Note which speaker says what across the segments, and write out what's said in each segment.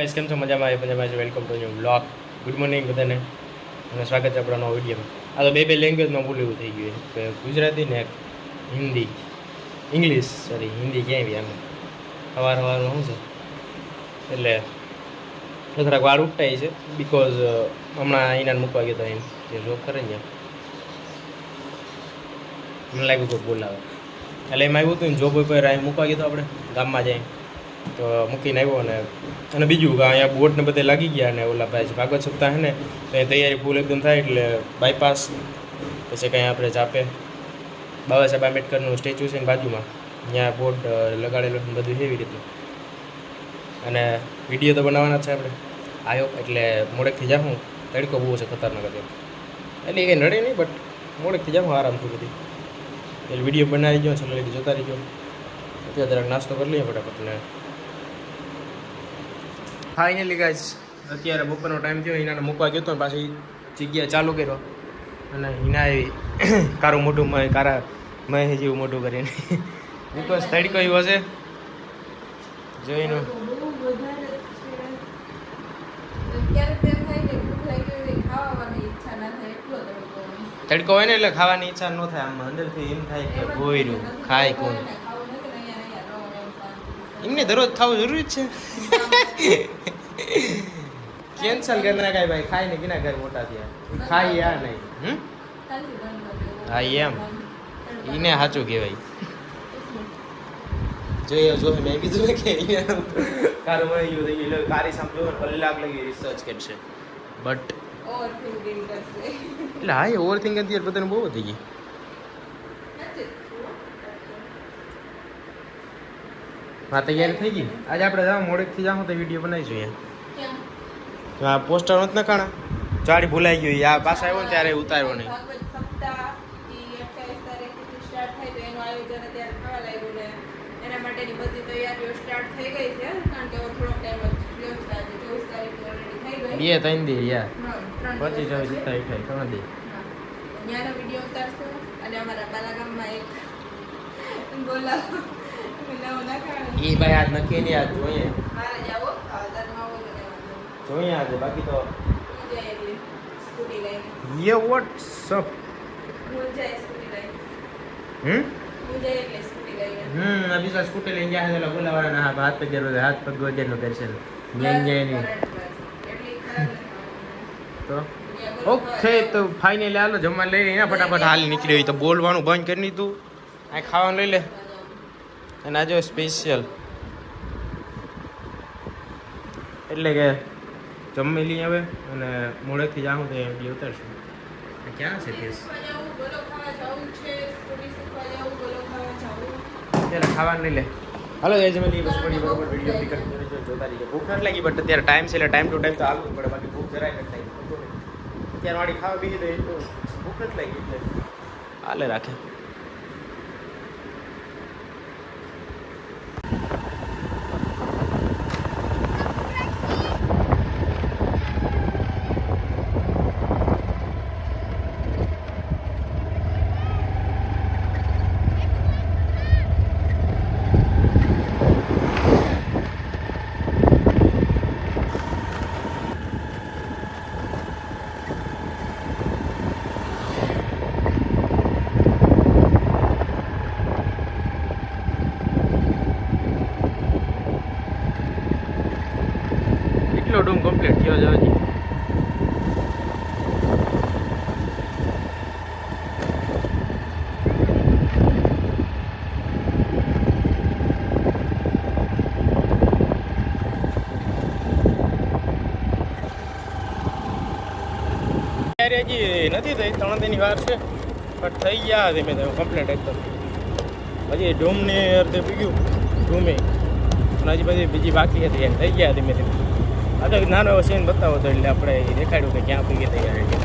Speaker 1: Guys કેમ છો? મજામાં? આવી મજામાં welcome to new blog good morning બધાને. અને સ્વાગત છે આપણા નવો વિડીયોમાં. આ તો બે બે લેંગ્વેજમાં બોલું એવું થઈ ગયું કે ગુજરાતી ને હિન્દી. ઇંગ્લિશ સોરી હિન્દી ક્યાંય બી આમ. સવાર સવારમાં શું છે? એટલે થોડાક વાર ઉઠાય છે. બિકોઝ હમણાં અહીંના મૂકવા ગયો એમ. જે જોબ કરે ને. મને લાગ્યું કોઈ બોલાવે. એટલે એમ આવ્યું હતું ને જોબ કોઈ મૂકવા ગયો આપણે ગામમાં જાય તો મૂકીને આવ્યો અને અને બીજું કે અહીંયા બોટ ને બધે લાગી ગયા ને ઓલા ભાઈ ભાગવત સપ્તાહ હે ને એ તૈયારી ફૂલ એકદમ થાય એટલે બાયપાસ પછી કંઈ આપણે ચાપે બાબા સાહેબ આંબેડકરનું સ્ટેચ્યુ છે બાજુમાં, ત્યાં બોર્ડ લગાડેલું છે બધું એવી રીતનું. અને વીડિયો તો બનાવવાના છે આપણે. આવ્યો એટલે મોડેકથી જાઉં તડકો બહુ છે ખતરનાક હતો એટલે કંઈ નડે નહીં બટ મોડેકથી જાઉં આરામથી બધી. એટલે વીડિયો બનાવી ગયો છે લગી જોતા રહીજો. અત્યારે જરાક નાસ્તો કરી લઈએ ફટાફટ ને ફાઇનલી ગાઈસ અત્યારે બપોરનો ટાઈમ થયો હિનાને મૂકવા ગયો હતો ને પાછી જગ્યા ચાલુ કર્યો. અને હિના આવી કારું મોઢું મય કારા મય જેવું મોઢું કરીને બિકોઝ તડકો એવો છે. જોઈને. તડકો હોય. ને એટલે ખાવાની ઈચ્છા ન થાય આમ અંદરથી એમ થાય કે ભોયરું ખાય કોણ? એમને દરરોજ ખાવું જરૂરી જ છે. કેન્સલ કરી નાખાય ભાઈ ખાઈને કિના ઘર મોટા થયા. ખાઈ યા નહીં. હમ? હા એમ. એને સાચું કહેવાય. જોઈએ જો મેં કીધું ને કે અહીંયા મને મળી થઈ ગયું એટલે કારી સાંભળ્યું કલાક લગી રિસર્ચ કરશે. બટ એટલે હા એ ઓવર થિંક અત્યારે બધાને બહુ થઈ ગઈ હા તૈયારી થઈ ગઈ? આજે આપણે જાવ મોડેકથી જાઉં તો વીડિયો બનાવીશું અહીંયા હા આ પોસ્ટર નથી નખાણા ચાડી ભૂલાઈ ગયું આ પાછા આવ્યો ને ત્યારે ઉતાર્યો નહીં.
Speaker 2: એના માટેની બધી સ્ટાર્ટ થઈ ગઈ છે કારણ કે હવે થોડોક ટાઈમ જ રહ્યો છે. આજે તારીખ ઓલરેડી થઈ
Speaker 1: બે ત્રણ દી યાર પચીસ ચોવીસ
Speaker 2: છે.
Speaker 1: થાય ત્રણ દી.
Speaker 2: ત્યાંનો વીડિયો ઉતારશું અને અમારા બાલાગામમાં એક બોલાવો.
Speaker 1: એ ભાઈ આજ નક્કી નહીં આજ જોઈએ. જોઈએ આજે બાકી તો
Speaker 2: જાય
Speaker 1: યે વોટ્સઅપ
Speaker 2: જાય સ્કૂટી
Speaker 1: હમ?
Speaker 2: જાય સ્કૂટી
Speaker 1: હમ અભી તો સ્કૂટર લઈને ગયા એટલે બોલાવાના હા હાથ પગ જરૂર હાથ પગ વગરનો દર્શન લઈને જાય નહીં. તો? ઓકે તો ફાઇનલી હાલો જમવા લઈ લઈને ફટાફટ હાલ નીકળી હોય તો બોલવાનું બંધ કરી દીધું. આ ખાવાનું લઈ લે. અને આ જો સ્પેશિયલ એટલે કે જમી લઈએ હવે અને મોડેથી જાઉં તો બી ઉતારશું. ક્યાં છે કેસ. ત્યારે ખાવાનું લઈ લે. હાલો જમી લઈએ પછી પડી બરોબર વીડિયો પી જોતા રહીએ ભૂખ નથી લાગી બટ અત્યારે ટાઈમ છે એટલે ટાઈમ ટુ ટાઈમ તો હાલવું પડે બાકી ભૂખ જરાય નથી લાગી. અત્યારે વાળી ખાવા બીજી તો ભૂખ નથી લાગી એટલે. હાલે રાખે. ડૂમ કમ્પ્લીટ થયો છે હજી. હજી નથી થઈ, ત્રણ દિનની વાર છે પણ થઈ ગયા ધીમે ધીમે કમ્પ્લીટ એકદમ. હજી ડૂમને અર્ધે પીગ્યું ડૂમે અને હજી પછી બીજી બાકી હતી થઈ ગયા ધીમે ધીમે. આ તો નાનો સીન બતાવો તો એટલે આપણે દેખાડ્યું કે ક્યાં પીગી તૈયાર.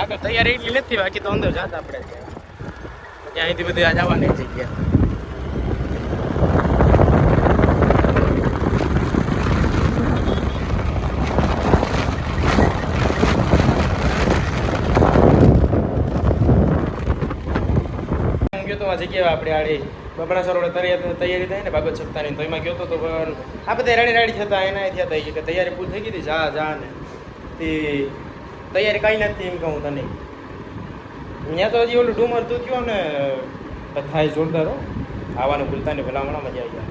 Speaker 1: આગળ તૈયારી એટલી નથી બાકી તો અંદર જાતા આપણે ત્યાં અહીંથી બધી આ જવાની જગ્યા. ગયો તો આ જગ્યાએ આપણે આડી બપડા સરોવર તૈયારી થાય ને ભાગવત સપ્તાહની. તો એમાં ગયો તો આ બધા રાડી રાડી થતા એના થયા થઈ કે તૈયારી પૂરી થઈ ગઈ જા જા ને. તે તૈયારી કાંઈ નથી એમ કહું તને. અહીંયા તો હજી ઓલું ડુમર તું થયો ને બધા જોરદાર હો. આવવાનું ભૂલતા ને ભલામણા મજા આવી જાય.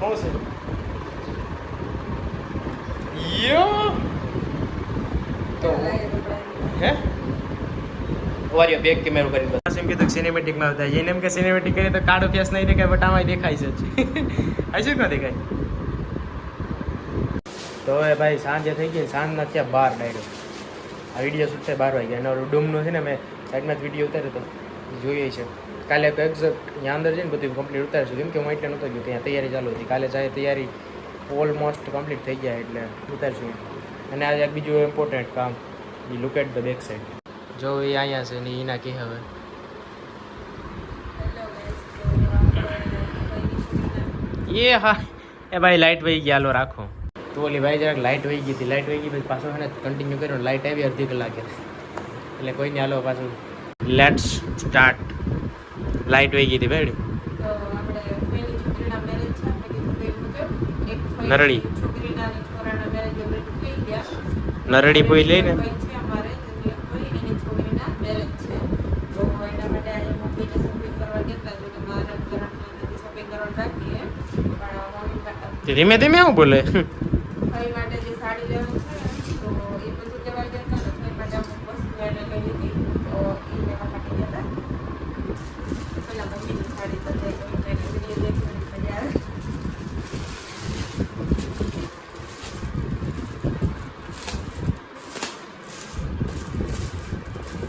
Speaker 1: શું છે? યો! તો હે? વારીઓ બેક કેમેરો કરીને બસ કીધું સિનેમેટિકમાં આવતા એને એમ કે સિનેમેટિક કરીએ તો કાળો ફેસ નહીં દેખાય, બટ આમાં દેખાય છે હજુ ન દેખાય? તો હવે ભાઈ સાંજે થઈ ગઈ સાંજના થયા બાર ડાયરો આ વીડિયો શૂટ બાર વાગ્યા એનો ડૂમનું છે ને મેં સાઈડમાં જ વીડિયો ઉતાર્યો હતો જોઈએ છે. કાલે એક્ઝેક્ટ ત્યાં અંદર જઈને બધું કમ્પ્લીટ ઉતારીશું. કેમ કે હું એટલે નહોતો ગયો ત્યાં તૈયારી ચાલુ હતી. કાલે ચાહે તૈયારી ઓલમોસ્ટ કમ્પ્લીટ થઈ ગયા એટલે ઉતારીશું અને આજે બીજું ઇમ્પોર્ટન્ટ કામ એ look at the back side જો એ અહીંયા છે ને એના કે હવે. એ હા. એ ભાઈ લાઇટ વહી ગયા હાલો રાખો. તો ઓલી ભાઈ જરાક લાઇટ વહી ગઈ હતી. લાઇટ વહી ગઈ પછી પાછો એને કન્ટિન્યુ કર્યો લાઇટ આવી અડધી કલાકે. એટલે કોઈ નહીં હાલો પાછું. લેટ્સ સ્ટાર્ટ લાઇટ વહી ગઈ હતી ભાઈ
Speaker 2: નરળી નરળી પોઈ લઈને ધીમે ધીમે આપણે કીધું તો એવું મુજબ એક ફઈ
Speaker 1: નરળી.
Speaker 2: છોકરીના અને છોકરાના મેરેજ ઓલરેડી થઈ ગયા
Speaker 1: નરડી પોઈ લઈને
Speaker 2: ફઈ છે અમારે જેની એક ફઈ એની છોકરીના મેરેજ છે તો એના માટે આજે મમ્મીને શોપિંગ કરવા ગયા હતા જો કે મારા ઘરમાં શોપિંગ કરવા બાકી છે પણ મમ્મી માટે
Speaker 1: ધીમે ધીમે આવું બોલે
Speaker 2: ફઈ માટે જે સાડી લેવાનું છે ને, તો એ બધું લેવા ગયા હતા ને ફઈ માટે અમુક વસ્તુ એને લઈ લીધી તો એ લેવા માટે ગયા હતા પેલા મમ્મીની સાડી તો થઈ ગઈ તો એને વીડિયો દેખવાની મજા આવે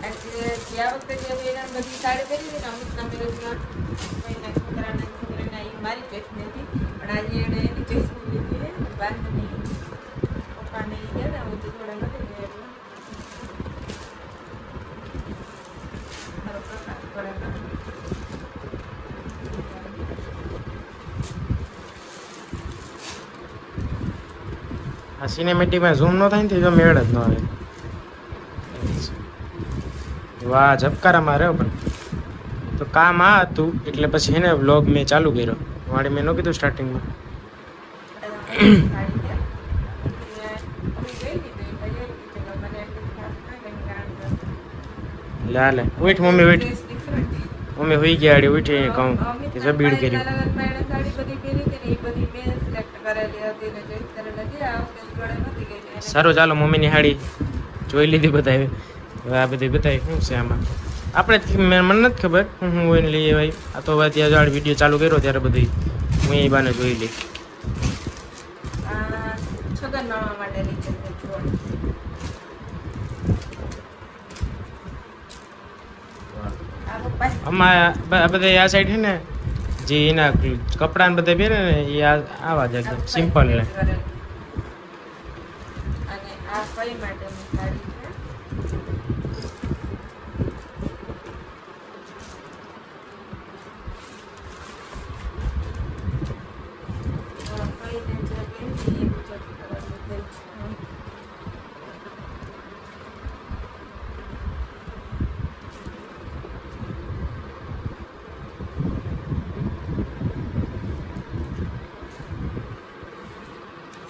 Speaker 2: એટલે ગયા વખતે જે વેરાણ બધી સાડી પહેરી હતી ને અમુકના મેરેજમાં કોઈના છોકરાના છોકરીના એ મારી ચોઈસની હતી પણ આજે એણે એની ચોઈસની લીધી છે વાંધો નહીં પપ્પાને
Speaker 1: આ સિનેમેટિકમાં ઝૂમ ન થાય ને તો મેળ જ ન આવે. વાહ, ઝબકારા મારે પણ. તો કામ આ હતું, એટલે પછી એને વ્લોગ મેં ચાલુ કર્યો. વાળી મેં ન કીધું સ્ટાર્ટિંગમાં
Speaker 2: સાડી ગયા અમે ગઈ હતી તો એ ભાઈએ કીધું કે મને એટલું ખાસ કાંઈ કંઈ કારણ
Speaker 1: લે લે ઉઠ. મમ્મી ઉઠ મમ્મી હોઈ ગયા આડી ઉઠી કહું કે જબીડ કર્યું. સારું ચાલો મમ્મીની હાડી જોઈ લીધી બતાવી હવે આ બધી બતાવી શું છે આમાં? આપણે મને નથી ખબર. હું હું એને લઈએ ભાઈ. આ તો હવે ત્યાં જાડ વીડિયો ચાલુ કર્યો ત્યારે બધી. હું એ બાને જોઈ લઈ.
Speaker 2: છગન મામા માટે લીધેલ છે જોડ
Speaker 1: આમાં બધા આ સાઈડ છે ને, જે એના કપડા ને બધા પહેરે ને, એ આવા જ એકદમ સિમ્પલ ને.
Speaker 2: આ કઈ માટેની સાડી છે આ કઈને જે પહેરી એ મુજબ કલર લીધેલ છે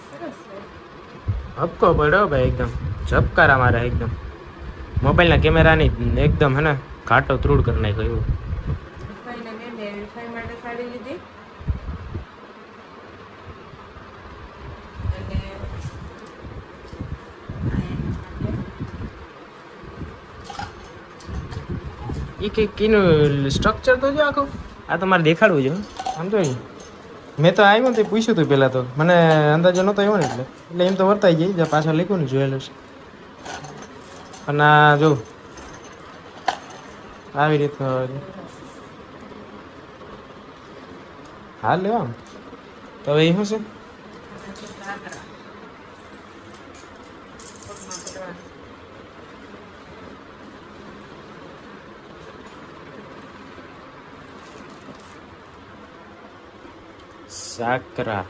Speaker 2: સરસ છે
Speaker 1: હપકો પડ્યો ભાઈ એકદમ. ઝબકારા મારે એકદમ. મોબાઈલના કેમેરાની એકદમ હે ને ઘાટો ત્રુડ કરી નાખ્યો એવું. એ કે કીનું સ્ટ્રક્ચર તો જો આખું. આ તમારે દેખાડવું છે. સમજો તો મેં તો આવ્યો તે પૂછ્યું હતું પહેલાં તો મને અંદાજો નહોતો આવ્યો ને એટલે એટલે એમ તો વર્તાઈ ગઈ, જ્યાં પાછળ લખ્યું ને છે અને આ જો, આવી રીતે. હાલ લેવા. તો હવે એ શું છે
Speaker 2: અને છે સાકરા. પગમાં પડવાનું.
Speaker 1: સાકરા.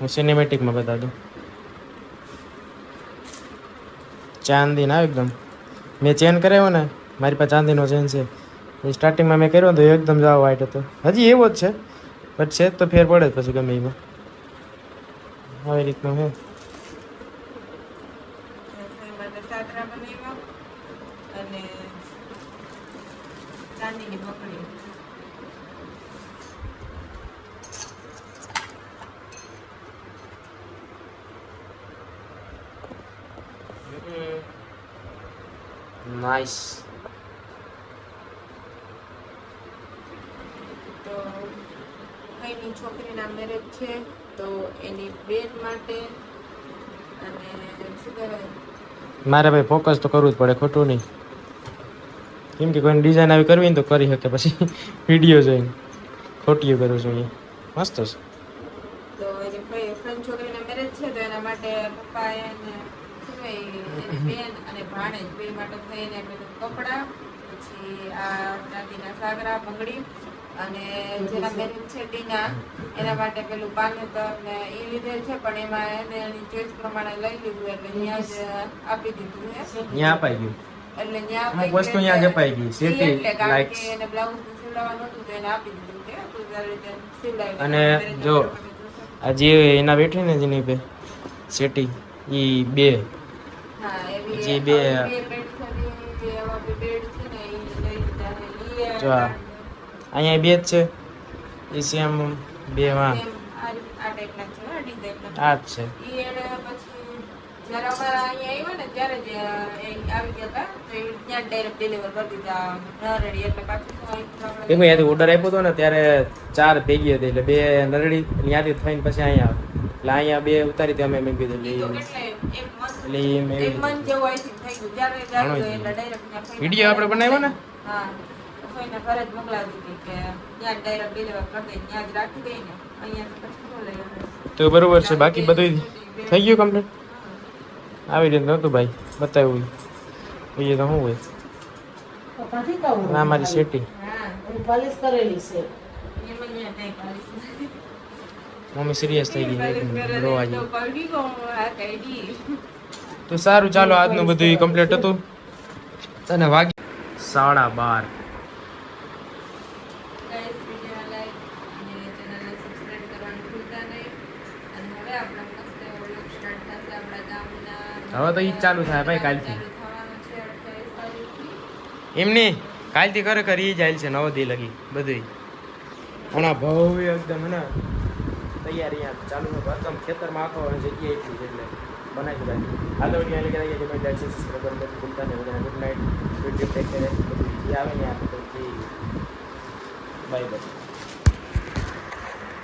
Speaker 1: હું સિનેમેટિકમાં બતા દઉં ચાંદી ના એકદમ. મેં ચેન કરાવ્યો ને, મારી પાસે ચાંદીનો ચેન છે. સ્ટાર્ટિંગમાં મેં કર્યો તો એકદમ જાવ વાઇટ હતો. હજી એવો જ છે બટ છે તો ફેર પડે પછી ગમે એમાં. આવી રીતનું
Speaker 2: હે અને ચાંદીની
Speaker 1: નાઇસ
Speaker 2: તો ભાઈની છોકરીના મેરેજ છે તો એની બેન માટે અને શું કહેવાય?
Speaker 1: મારે ભાઈ ફોકસ તો કરવું જ પડે ખોટું નહીં. કેમ કે કોઈને ડિઝાઇન આવી કરવી ને તો કરી શકે પછી વીડિયો જોઈને ખોટીઓ કરું છું મસ્ત છે.
Speaker 2: તો એની ફ્રે- ફ્રેન્ડ છોકરીના મેરેજ છે તો એના માટે પપ્પા એને બેન અને ભાણેજ બે માટે થઈને કપડાં પછી આ દાદીના સાગરા બંગડી અને જેના મેરેજ છે ટીના એના માટે પેલું પાનેતર ને એ લીધેલ છે પણ એમાં એને એની ચોઈસ પ્રમાણે લઈ લીધું એટલે ત્યાં જ આપી દીધું છે.
Speaker 1: અહીંયા અપાઈ ગયું.
Speaker 2: એટલે ત્યાં
Speaker 1: અમુક વસ્તુ ત્યાં જ અપાઈ ગઈ
Speaker 2: ઈ
Speaker 1: સેટી
Speaker 2: કે એને બ્લાઉઝ સિવડાવવાનું હતું તો એને આપી દીધું કે તું તારી રીતે સીવડાવી
Speaker 1: અને જો આ જે એના બેઠી ને જેની પે સેટી એ બે.
Speaker 2: હા, એવી
Speaker 1: જે બે-
Speaker 2: ઈ ઈ
Speaker 1: જો આ. અહીંયા બે જ છે. એ સેમ બે માં.
Speaker 2: આ રીત- આ ટાઈપના છે, આ ડિઝાઇનના.
Speaker 1: આ જ છે.
Speaker 2: ઈ એને પછી જ્યારે અમારા અહીંયા આવ્યા ને ત્યારે જ આવી ગયા હતા તો ત્યાં ડાયરેક્ટ ડિલિવર કરી દીધા નરેડી એટલે પાછું શું અહીંથી આપણે-
Speaker 1: કેમ કે ત્યાંથી ઓર્ડર આપ્યો હતો ને ત્યારે ચાર ભેગી હતી એટલે બે નરડી ત્યાંથી થઈને પછી અહીંયા એટલે અહીંયા બે ઉતારી હતી અમે મેં કીધું એટલે એટલે વીડિયો આપણે બનાવ્યો ને?
Speaker 2: હા. તો કોઈને ઘરે જ મોકલાવી દીધી કે ત્યાં ડાયરેક્ટ ડિલિવર કરી દે ત્યાં જ રાખી દે ને અહીંયા પછી શું લઈ આવે?
Speaker 1: તો બરોબર છે બાકી બધું થઈ ગયું કમ્પ્લીટ આવી રીતે નહોતું ભાઈ બતાવ્યું. જોઈએ તો શું હોય? ના મારી સેટી
Speaker 2: હા.
Speaker 3: કરેલી છે.
Speaker 2: એમાં અહીંયા કંઈ પાલીશ
Speaker 1: મમ્મી સિરિયસ થઈ ગઈ. રોવા ગઈ તો સારું ચાલો આજનું બધું કમ્પ્લીટ હતું. અને વાગી સાડા બાર
Speaker 2: ગાઈસ વીડિયો લાઈક અને ચેનલને સબસ્ક્રાઇબ કરવાનું ભૂલતા નહીં અને હવે આપણે મસ્ત એવો vlog start થશે આપણા ગામના
Speaker 1: હવે તો ઈ ચાલુ થાય ભાઈ કાલથી.
Speaker 2: ચાલુ થવાનું છે 28 તારીખથી
Speaker 1: એમની કાલથી ખરેખર ઈ જાય છે નવદી લગી બધું હમણાં ભવ્ય એકદમ ને તૈયારી અહીંયા ચાલુ છે. ભરતમ ખેતરમાં આખો જગ્યાએ એટલી છે એટલે બનાવી દીધા હાલ તો વીડિયો લગી છે ભાઈ લાઈક સબસ્ક્રાઈબ કરવાનું ભૂલતા નહીં બધાને good night video take care બધું જે આવે ને આપણે બાય બાય